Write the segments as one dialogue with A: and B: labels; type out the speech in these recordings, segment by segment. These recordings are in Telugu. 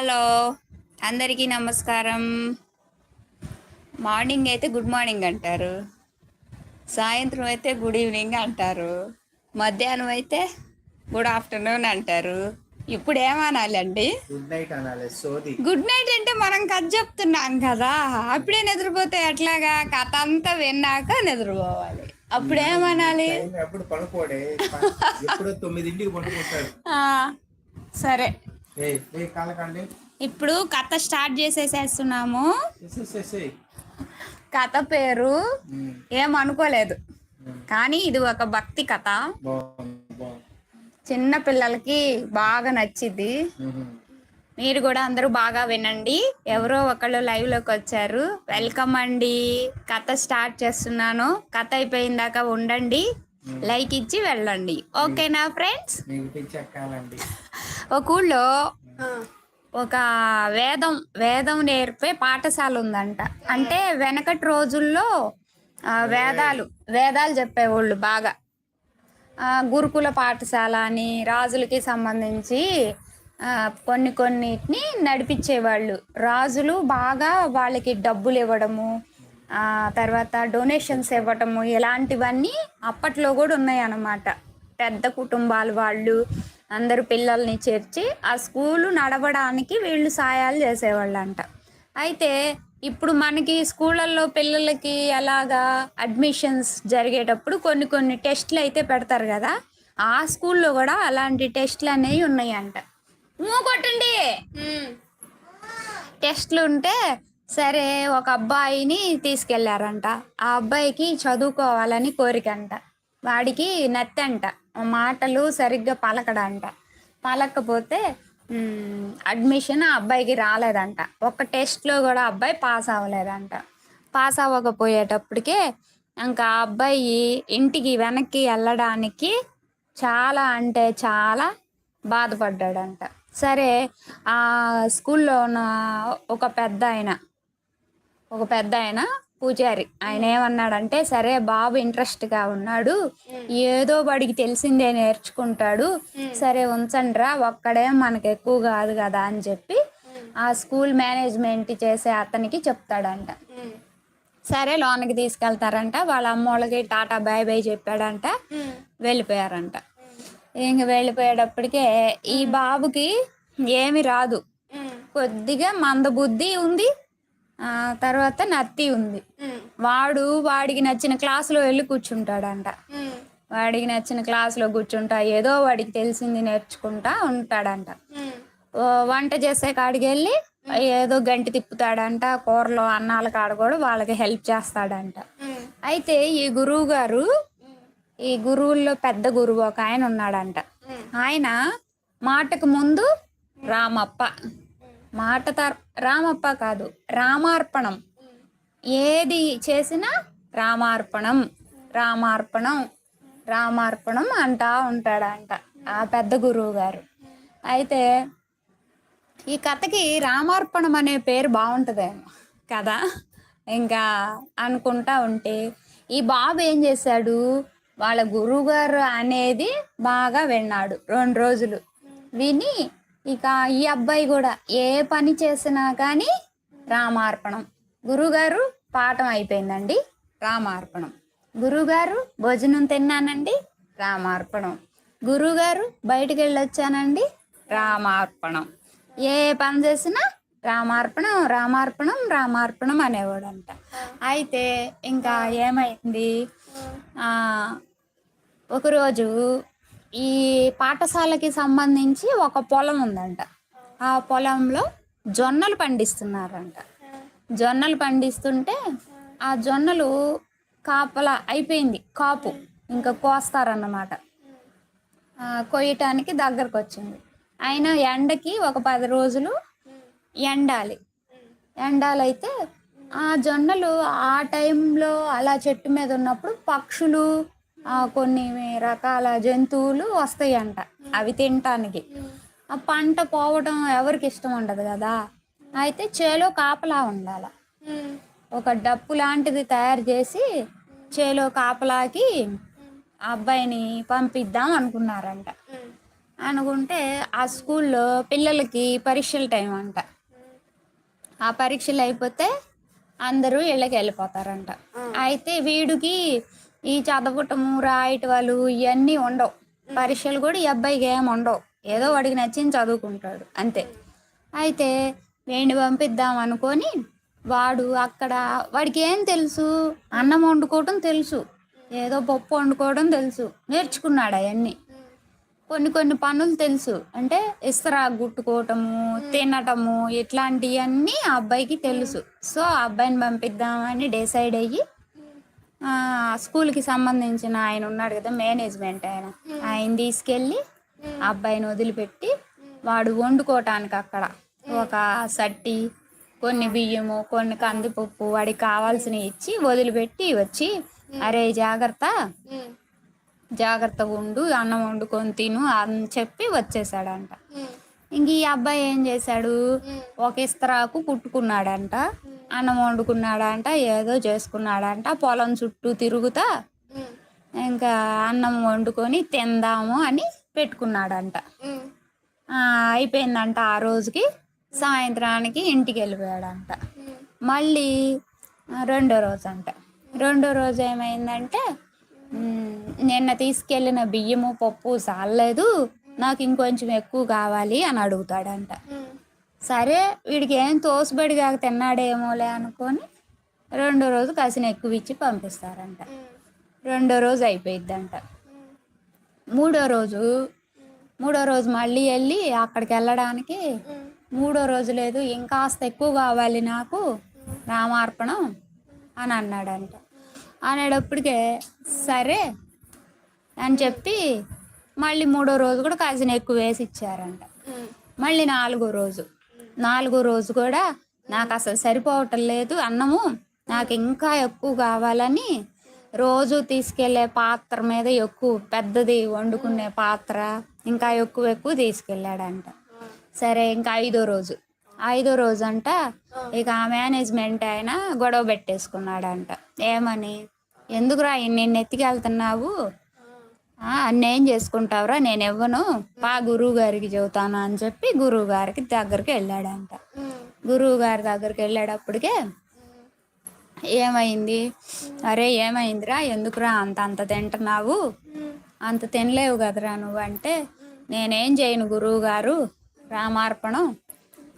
A: హలో. అందరికీ నమస్కారం. మార్నింగ్ అయితే గుడ్ మార్నింగ్ అంటారు. సాయంత్రం అయితే గుడ్ ఈవినింగ్ అంటారు. మధ్యాహ్నం అయితే గుడ్ ఆఫ్టర్నూన్ అంటారు. ఇప్పుడు ఏమనాలండి?
B: గుడ్ నైట్ అనాలి సోది.
A: గుడ్ నైట్ అంటే మనం కథ చెప్తున్నాం కదా. అప్పుడే నిద్రపోతే ఎట్లాగా? కథ అంతా విన్నాక నిద్రపోవాలి. అప్పుడు ఏమనాలి?
B: టైం ఎప్పుడు పడుకోడే? ఎప్పుడో తొమ్మిదింటికి పడుకుంటాడు.
A: ఆ, సరే. ఇప్పుడు కథ స్టార్ట్ చేసేసేస్తున్నాము. కథ పేరు ఏమనుకోలేదు. కానీ ఇది ఒక భక్తి కథ. చిన్న పిల్లలకి బాగా నచ్చింది. మీరు కూడా అందరూ బాగా వినండి. ఎవరో ఒకళ్ళు లైవ్లోకి వచ్చారు. వెల్కమ్ అండి. కథ స్టార్ట్ చేస్తున్నాను. కథ అయిపోయిన దాకా ఉండండి. లైక్ ఇచ్చి వెళ్ళండి. ఓకేనా ఫ్రెండ్స్? ఒక ఊళ్ళో ఒక వేదం వేదం నేర్పే పాఠశాల ఉందంట. అంటే వెనకటి రోజుల్లో ఆ, వేదాలు వేదాలు చెప్పేవాళ్ళు బాగా. ఆ, గురుకుల పాఠశాల అని రాజులకి సంబంధించి కొన్ని కొన్నిటిని నడిపించేవాళ్ళు. రాజులు బాగా వాళ్ళకి డబ్బులు ఇవ్వడము తర్వాత డొనేషన్స్ ఇవ్వటము ఇలాంటివన్నీ అప్పట్లో కూడా ఉన్నాయి అన్నమాట పెద్ద కుటుంబాల వాళ్ళు అందరు పిల్లల్ని చేర్చి ఆ స్కూలు నడవడానికి వీళ్ళు సాయాలు చేసేవాళ్ళంట. అయితే ఇప్పుడు మనకి స్కూళ్ళల్లో పిల్లలకి అలాగా అడ్మిషన్స్ జరిగేటప్పుడు కొన్ని కొన్ని టెస్ట్లు అయితే పెడతారు కదా ఆ స్కూల్లో కూడా అలాంటి టెస్ట్లు అనేవి ఉన్నాయంట. కొట్టండి టెస్ట్లు ఉంటే సరే ఒక అబ్బాయిని తీసుకెళ్ళారంట. ఆ అబ్బాయికి చదువుకోవాలని కోరికంట. వాడికి నెత్తంట. మాటలు సరిగ్గా పలకడంట. పలకపోతే అడ్మిషన్ ఆ అబ్బాయికి రాలేదంట. ఒక టెస్ట్లో కూడా అబ్బాయి పాస్ అవ్వలేదంట. పాస్ అవ్వకపోయేటప్పటికే ఇంకా ఆ అబ్బాయి ఇంటికి వెనక్కి వెళ్ళడానికి చాలా అంటే చాలా బాధపడ్డాడంట. సరే ఆ స్కూల్లో ఉన్న ఒక పెద్ద ఆయన ఒక పెద్ద ఆయన పూజారి. ఆయన ఏమన్నాడంటే సరే బాబు ఇంట్రెస్ట్గా ఉన్నాడు ఏదో వాడికి తెలిసిందే నేర్చుకుంటాడు సరే ఉంచండిరా ఒక్కడే మనకు ఎక్కువ కాదు కదా అని చెప్పి ఆ స్కూల్ మేనేజ్మెంట్ చేసే అతనికి చెప్తాడంట. సరే లోనికి తీసుకెళ్తారంట వాళ్ళ అమ్మోళ్ళకి టాటా బాయ్ బాయ్ చెప్పాడంట వెళ్ళిపోయారంట. ఇంక వెళ్ళిపోయేటప్పటికే ఈ బాబుకి ఏమి రాదు. కొద్దిగా మందబుద్ధి ఉంది తర్వాత నత్తి ఉంది. వాడు వాడికి నచ్చిన క్లాసులో వెళ్ళి కూర్చుంటాడంట. వాడికి నచ్చిన క్లాసులో కూర్చుంటా ఏదో వాడికి తెలిసింది నేర్చుకుంటా ఉంటాడంట. వంట చేసే కాడికి వెళ్ళి ఏదో గంటి తిప్పుతాడంట కూరలో అన్నాల కాడ కూడా వాళ్ళకి హెల్ప్ చేస్తాడంట. అయితే ఈ గురువు గారు ఈ గురువుల్లో పెద్ద గురువు ఒక ఆయన ఉన్నాడంట. ఆయన మాటకు ముందు రామప్ప. మాట రామప్ప కాదు రామార్పణం. ఏది చేసినా రామార్పణం రామార్పణం రామార్పణం అంటా ఉంటాడంట ఆ పెద్ద గురువు గారు. అయితే ఈ కథకి రామార్పణం అనే పేరు బాగుంటుందేమో కదా. ఇంకా అనుకుంటా ఉంటే ఈ బాబు ఏం చేశాడు? వాళ్ళ గురువుగారు అనేది బాగా విన్నాడు రెండు రోజులు. విని ఇక ఈ అబ్బాయి కూడా ఏ పని చేసినా కానీ రామార్పణం. గురుగారు పాఠం అయిపోయిందండి రామార్పణం. గురుగారు భోజనం తిన్నానండి రామార్పణం. గురుగారు బయటికి వెళ్ళొచ్చానండి రామార్పణం. ఏ పని చేసినా రామార్పణం రామార్పణం రామార్పణం అనేవాడంట. అయితే ఇంకా ఏమైంది? ఒకరోజు ఈ పాఠశాలకి సంబంధించి ఒక పొలం ఉందంట. ఆ పొలంలో జొన్నలు పండిస్తున్నారంట. జొన్నలు పండిస్తుంటే ఆ జొన్నలు కాపలా అయిపోయింది కాపు ఇంకా కోస్తారన్నమాట. కొయ్యటానికి దగ్గరకు వచ్చింది అయినా ఎండకి ఒక పది రోజులు ఎండాలి. ఎండాలైతే ఆ జొన్నలు ఆ టైంలో అలా చెట్టు మీద ఉన్నప్పుడు పక్షులు కొన్ని రకాల జంతువులు వస్తాయంట అవి తినటానికి. ఆ పంట పోవడం ఎవరికి ఇష్టం ఉండదు కదా. అయితే చేలో కాపలా ఉండాల. ఒక డప్పు లాంటిది తయారు చేసి చేలో కాపలాకి అబ్బాయిని పంపిద్దాం అనుకున్నారంట. అనుకుంటే ఆ స్కూల్లో పిల్లలకి పరీక్షల టైం అంట. ఆ పరీక్షలు అయిపోతే అందరూ ఇళ్ళకి వెళ్ళిపోతారంట. అయితే వీడికి ఈ చదవటము రాయటవాలు ఇవన్నీ ఉండవు. పరీక్షలు కూడా ఈ అబ్బాయికి ఏం ఉండవు. ఏదో వాడికి నచ్చింది చదువుకుంటాడు. అంతే. అయితే వేణి పంపిద్దాం అనుకొని వాడు అక్కడ వాడికి ఏం తెలుసు? అన్నం వండుకోవటం తెలుసు. ఏదో పప్పు వండుకోవడం తెలుసు. నేర్చుకున్నాడు అవన్నీ కొన్ని కొన్ని పనులు తెలుసు. అంటే ఇస్తరా గుట్టుకోవటము తినటము ఇట్లాంటివన్నీ ఆ అబ్బాయికి తెలుసు. సో ఆ అబ్బాయిని పంపిద్దామని డిసైడ్ అయ్యి స్కూల్కి సంబంధించిన ఆయన ఉన్నాడు కదా మేనేజ్మెంట్ ఆయన. ఆయన తీసుకెళ్ళి అబ్బాయిని వదిలిపెట్టి వాడు వండుకోవటానికి అక్కడ ఒక సట్టి కొన్ని బియ్యము కొన్ని కందిపప్పు వాడికి కావాల్సినవి ఇచ్చి వదిలిపెట్టి వచ్చి అరే జాగ్రత్త జాగ్రత్తగా ఉండు అన్నం వండుకొని తిను అని చెప్పి వచ్చేసాడంట. ఇంక ఈ అబ్బాయి ఏం చేశాడు? ఒక ఇస్త్రాకు కుట్టుకున్నాడంట అన్నం వండుకున్నాడంట ఏదో చేసుకున్నాడంట పొలం చుట్టూ తిరుగుతా ఇంకా అన్నం వండుకొని తిందాము అని పెట్టుకున్నాడంట. అయిపోయిందంట ఆ రోజుకి. సాయంత్రానికి ఇంటికి వెళ్ళిపోయాడంట. మళ్ళీ రెండో రోజు అంట రెండో రోజు ఏమైందంటే నిన్న తీసుకెళ్ళిన బియ్యము పప్పు సాలలేదు నాకు ఇంకొంచెం ఎక్కువ కావాలి అని అడుగుతాడంట. సరే వీడికి ఏం తోసుబడి కాక తిన్నాడేమోలే అనుకొని రెండో రోజు కాసిన ఎక్కువ ఇచ్చి పంపిస్తారంట. రెండో రోజు అయిపోయిద్దంట. మూడో రోజు మూడో రోజు మళ్ళీ వెళ్ళి అక్కడికి వెళ్ళడానికి మూడో రోజు లేదు ఇంకాస్త ఎక్కువ కావాలి నాకు రామార్పణం అని అన్నాడంట. అనేటప్పటికే సరే అని చెప్పి మళ్ళీ మూడో రోజు కూడా కాసిన ఎక్కువ వేసి ఇచ్చారంట. మళ్ళీ నాలుగో రోజు. నాలుగో రోజు కూడా నాకు అసలు సరిపోవటం లేదు. అన్నము నాకు ఇంకా ఎక్కువ కావాలని రోజు తీసుకెళ్ళే పాత్ర మీద ఎక్కువ పెద్దది వండుకునే పాత్ర ఇంకా ఎక్కువ ఎక్కువ తీసుకెళ్ళాడంట. సరే ఇంకా ఐదో రోజు. ఐదో రోజు అంట ఇక ఆ మేనేజ్మెంట్ ఆయన గొడవ పెట్టేసుకున్నాడంట. ఏమని? ఎందుకురా నిన్ను ఎత్తికెళ్తున్నావు? అన్నేం చేసుకుంటావురా నేను ఇవ్వను. పా గురువు గారికి చెబుతాను అని చెప్పి గురువు గారికి దగ్గరికి వెళ్ళాడంట. గురువు గారి దగ్గరికి వెళ్ళేటప్పటికే ఏమైంది? అరే ఏమైందిరా? ఎందుకురా అంత అంత తింటున్నావు? అంత తినలేవు కదరా నువ్వు అంటే నేనేం చేయను గురువు గారు? రామార్పణం.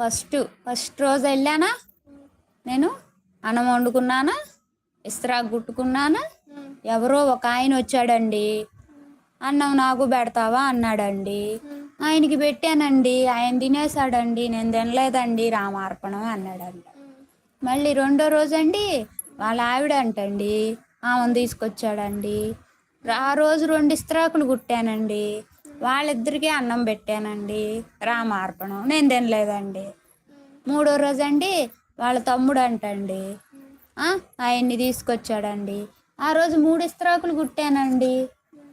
A: ఫస్ట్ ఫస్ట్ రోజు వెళ్ళానా? నేను అన్నం వండుకున్నానా? ఇస్త్రా గుట్టుకున్నానా ఎవరో ఒక ఆయన వచ్చాడండి. అన్నం నాకు పెడతావా అన్నాడండి. ఆయనకి పెట్టానండి. ఆయన తినేసాడండి నేను తినలేదండి. రామార్పణం అన్నాడంట. మళ్ళీ రెండో రోజు అండి వాళ్ళ ఆవిడ అంటండి. ఆమెను తీసుకొచ్చాడండి. ఆ రోజు రెండు ఇస్త్రాకులు కుట్టానండి. వాళ్ళిద్దరికీ అన్నం పెట్టానండి. రామార్పణం. నేను తినలేదండి. మూడో రోజు అండి వాళ్ళ తమ్ముడు అంటండి. ఆయన్ని తీసుకొచ్చాడండి. ఆ రోజు మూడు ఇస్త్రాకులు కుట్టానండి.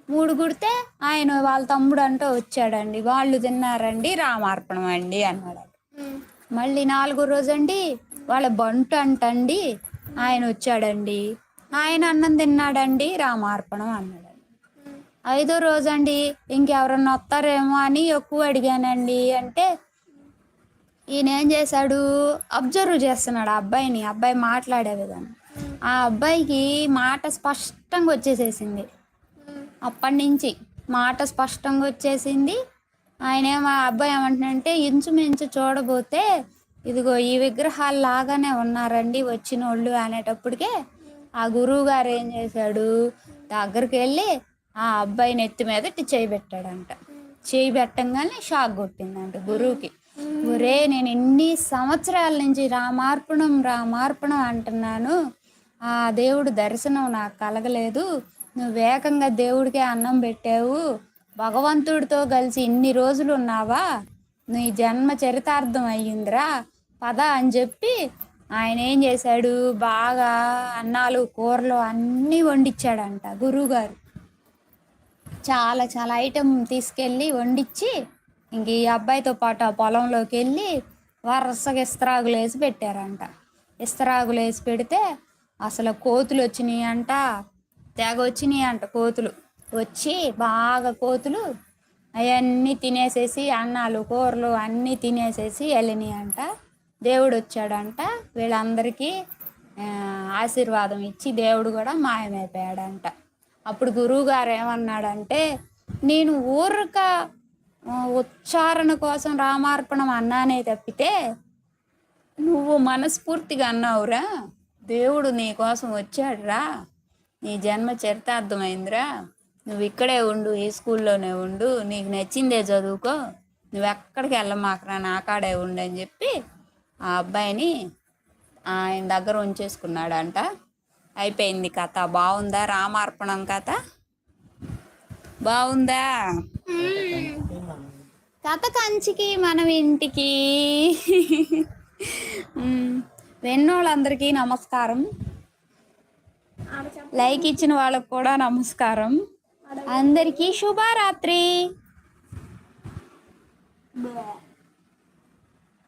A: మూడు కుడితే ఆయన వాళ్ళ తమ్ముడు అంటూ వచ్చాడండి. వాళ్ళు తిన్నారండి రామార్పణం అండి అన్నాడు. మళ్ళీ నాలుగో రోజు అండి వాళ్ళ బంటు అంటండి ఆయన వచ్చాడండి. ఆయన అన్నం తిన్నాడండి రామార్పణం అన్నాడండి. ఐదో రోజు అండి ఇంకెవరన్నా వస్తారేమో అని ఎక్కువ అడిగానండి. అంటే ఈయన ఏం చేశాడు? అబ్జర్వ్ చేస్తున్నాడు ఆ అబ్బాయిని. అబ్బాయి మాట్లాడే విధానం. ఆ అబ్బాయికి మాట స్పష్టంగా వచ్చేసేసింది. అప్పటి నుంచి మాట స్పష్టంగా వచ్చేసింది. ఆయన మా ఆ అబ్బాయి ఏమంటున్నంటే ఇంచుమించు చూడబోతే ఇదిగో ఈ విగ్రహాలు లాగానే ఉన్నారండి వచ్చిన వాళ్ళు అనేటప్పటికే ఆ గురువు గారు ఏం చేశాడు? దగ్గరికి వెళ్ళి ఆ అబ్బాయి నెత్తి మీద ఇట్టి చేయి పెట్టాడంట. చేయి పెట్టంగానే షాక్ కొట్టిందంట గురువుకి. ఒరే నేను ఇన్ని సంవత్సరాల నుంచి రామార్పణం రామార్పణం అంటున్నాను. ఆ దేవుడు దర్శనం నాకు కలగలేదు. నువ్వు వేగంగా దేవుడికే అన్నం పెట్టావు భగవంతుడితో కలిసి ఇన్ని రోజులు ఉన్నావా? నీ జన్మ చరితార్థం అయ్యిందిరా పద అని చెప్పి ఆయన ఏం చేశాడు? బాగా అన్నాలు కూరలు అన్నీ వండిచ్చాడంట గురువుగారు. చాలా చాలా ఐటెం తీసుకెళ్ళి వండిచ్చి ఇంక ఈ అబ్బాయితో పాటు ఆ పొలంలోకి వెళ్ళి వరుసగా ఇస్తరాగులు వేసి పెట్టారంట. ఇస్తరాగులు వేసి పెడితే అసలు కోతులు వచ్చినాయి అంట తెగ వచ్చినాయి అంట కోతులు. వచ్చి బాగా కోతులు అవన్నీ తినేసేసి అన్నాలు కూరలు అన్నీ తినేసేసి వెళ్ళినాయి అంట దేవుడు వచ్చాడంట వీళ్ళందరికీ ఆశీర్వాదం ఇచ్చి దేవుడు కూడా మాయమైపోయాడంట. అప్పుడు గురువుగారు ఏమన్నాడంటే నేను ఊరక ఉచ్చారణ కోసం రామార్పణం అన్నానే తప్పితే నువ్వు మనస్ఫూర్తిగా అన్నావురా. దేవుడు నీ కోసం వచ్చాడురా. నీ జన్మ చరితార్థమైందిరా. నువ్వు ఇక్కడే ఉండు ఈ స్కూల్లోనే ఉండు. నీకు నచ్చిందే చదువుకో. నువ్వు ఎక్కడికి వెళ్ళమాకరా నా కాడే ఉండు అని చెప్పి ఆ అబ్బాయిని ఆయన దగ్గర ఉంచేసుకున్నాడంట. అయిపోయింది కథ. బాగుందా? రామార్పణం కథ? బాగుందా? కథ కంచికి మనం ఇంటికి. విన్నోళ్ళందరికీ నమస్కారం. లైక్ ఇచ్చిన వాళ్ళకు కూడా నమస్కారం. అందరికీ శుభరాత్రి.